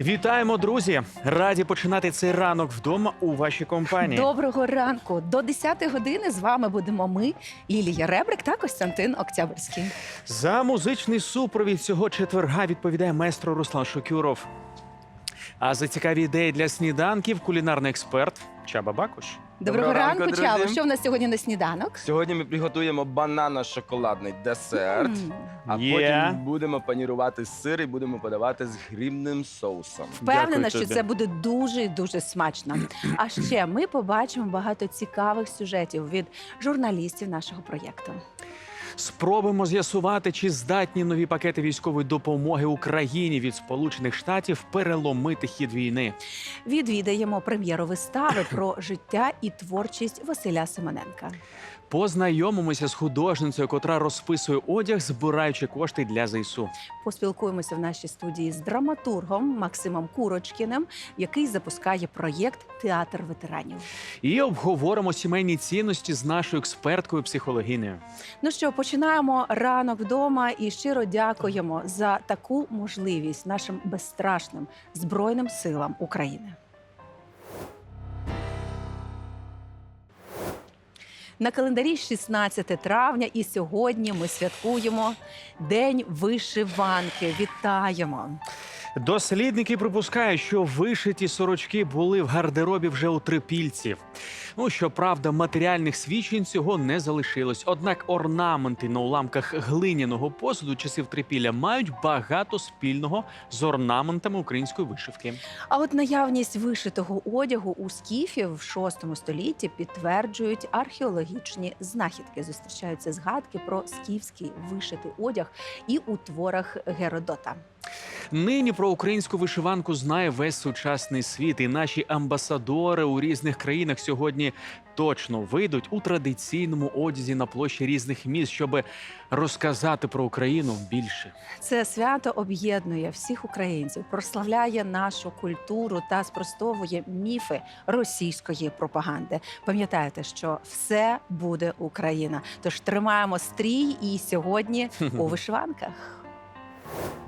Вітаємо, друзі! Раді починати цей ранок вдома у вашій компанії. Доброго ранку. До 10 години з вами будемо ми, Лілія Ребрик та Костянтин Октябрьський. За музичний супровід цього четверга відповідає майстро Руслан Шокюров. А за цікаві ідеї для сніданків кулінарний експерт Чаба Бакуш. Доброго, Доброго ранку, ранку, Чаво. друзі. Що в нас сьогодні на сніданок? Сьогодні ми приготуємо банано-шоколадний десерт, М, а Є. потім будемо панірувати сир і будемо подавати з грибним соусом. Впевнена, Дякую що тобі. це буде дуже і дуже смачно. А ще ми побачимо багато цікавих сюжетів від журналістів нашого проєкту. Спробуємо з'ясувати, чи здатні нові пакети військової допомоги Україні від Сполучених Штатів переломити хід війни. Відвідаємо прем'єру вистави про життя і творчість Василя Симоненка. Познайомимося з художницею, котра розписує одяг, збираючи кошти для ЗСУ. Поспілкуємося в нашій студії з драматургом Максимом Курочкіним, який запускає проєкт Театр ветеранів. І обговоримо сімейні цінності з нашою експерткою психологинею. Ну що, починаємо ранок вдома і щиро дякуємо за таку можливість нашим безстрашним збройним силам України. На календарі 16 травня, і сьогодні ми святкуємо День вишиванки. Вітаємо! Дослідники припускають, що вишиті сорочки були в гардеробі вже у трипільців. Ну щоправда, матеріальних свідчень цього не залишилось. Однак орнаменти на уламках глиняного посуду часів трипілля мають багато спільного з орнаментами української вишивки. А от наявність вишитого одягу у скіфів в VI столітті підтверджують археологічні знахідки. Зустрічаються згадки про скіфський вишитий одяг і у творах Геродота. Нині про українську вишиванку знає весь сучасний світ, і наші амбасадори у різних країнах сьогодні точно вийдуть у традиційному одязі на площі різних міст, щоб розказати про Україну більше. Це свято об'єднує всіх українців, прославляє нашу культуру та спростовує міфи російської пропаганди. Пам'ятаєте, що все буде Україна. Тож тримаємо стрій і сьогодні у вишиванках. –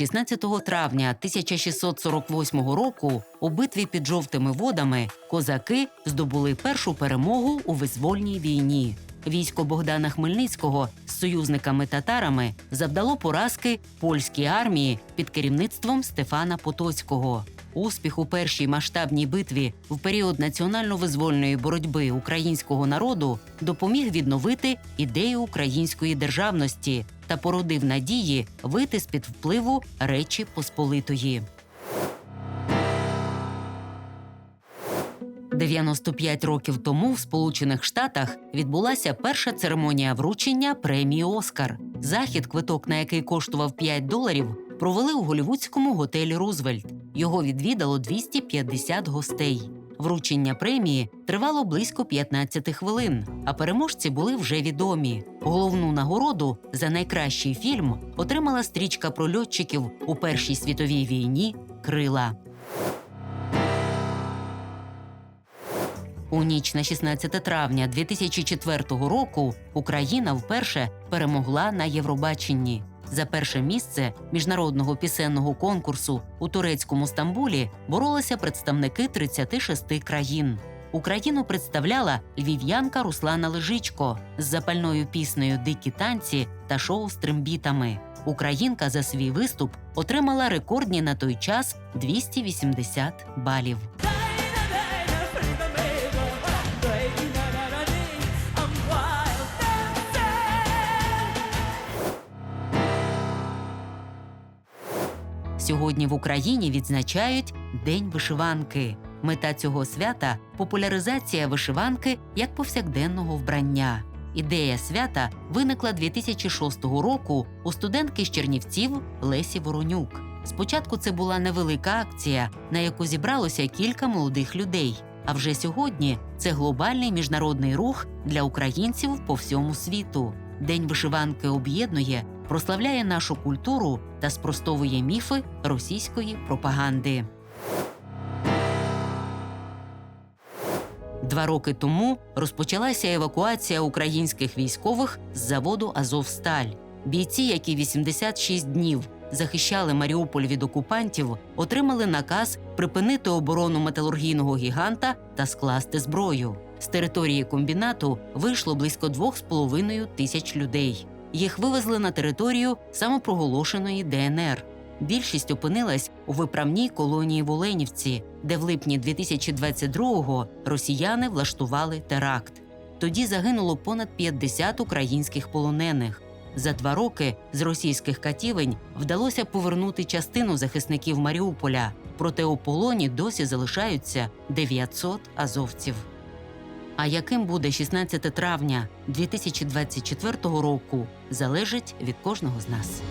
16 травня 1648 року у битві під жовтими водами козаки здобули першу перемогу у визвольній війні. Військо Богдана Хмельницького з союзниками-татарами завдало поразки польській армії під керівництвом Стефана Потоцького. Успіх у першій масштабній битві в період національно-визвольної боротьби українського народу допоміг відновити ідею української державності та породив надії вийти з під впливу Речі Посполитої. 95 років тому в Сполучених Штатах відбулася перша церемонія вручення премії Оскар. Захід, квиток на який коштував 5 доларів, провели у голівудському готелі Рузвельт. Його відвідало 250 гостей. Вручення премії тривало близько 15 хвилин, а переможці були вже відомі. Головну нагороду за найкращий фільм отримала стрічка про льотчиків у Першій світовій війні Крила. У ніч на 16 травня 2004 року Україна вперше перемогла на Євробаченні. За перше місце міжнародного пісенного конкурсу у турецькому Стамбулі боролися представники 36 країн. Україну представляла львів'янка Руслана Лежичко з запальною піснею Дикі танці та шоу з трембітами. Українка за свій виступ отримала рекордні на той час 280 балів. Сьогодні в Україні відзначають День вишиванки. Мета цього свята популяризація вишиванки як повсякденного вбрання. Ідея свята виникла 2006 року у студентки з Чернівців Лесі Воронюк. Спочатку це була невелика акція, на яку зібралося кілька молодих людей. А вже сьогодні це глобальний міжнародний рух для українців по всьому світу. День вишиванки об'єднує, прославляє нашу культуру та спростовує міфи російської пропаганди. Два роки тому розпочалася евакуація українських військових з заводу Азовсталь. Бійці, які 86 днів захищали Маріуполь від окупантів, отримали наказ припинити оборону металургійного гіганта та скласти зброю. З території комбінату вийшло близько 2,5 тисяч людей. Їх вивезли на територію самопроголошеної ДНР. Більшість опинилась у виправній колонії в Оленівці, де в липні 2022-го росіяни влаштували теракт. Тоді загинуло понад 50 українських полонених. За два роки з російських катівень вдалося повернути частину захисників Маріуполя, проте у полоні досі залишаються 900 азовців. А яким буде 16 травня 2024 року, залежить від кожного з нас.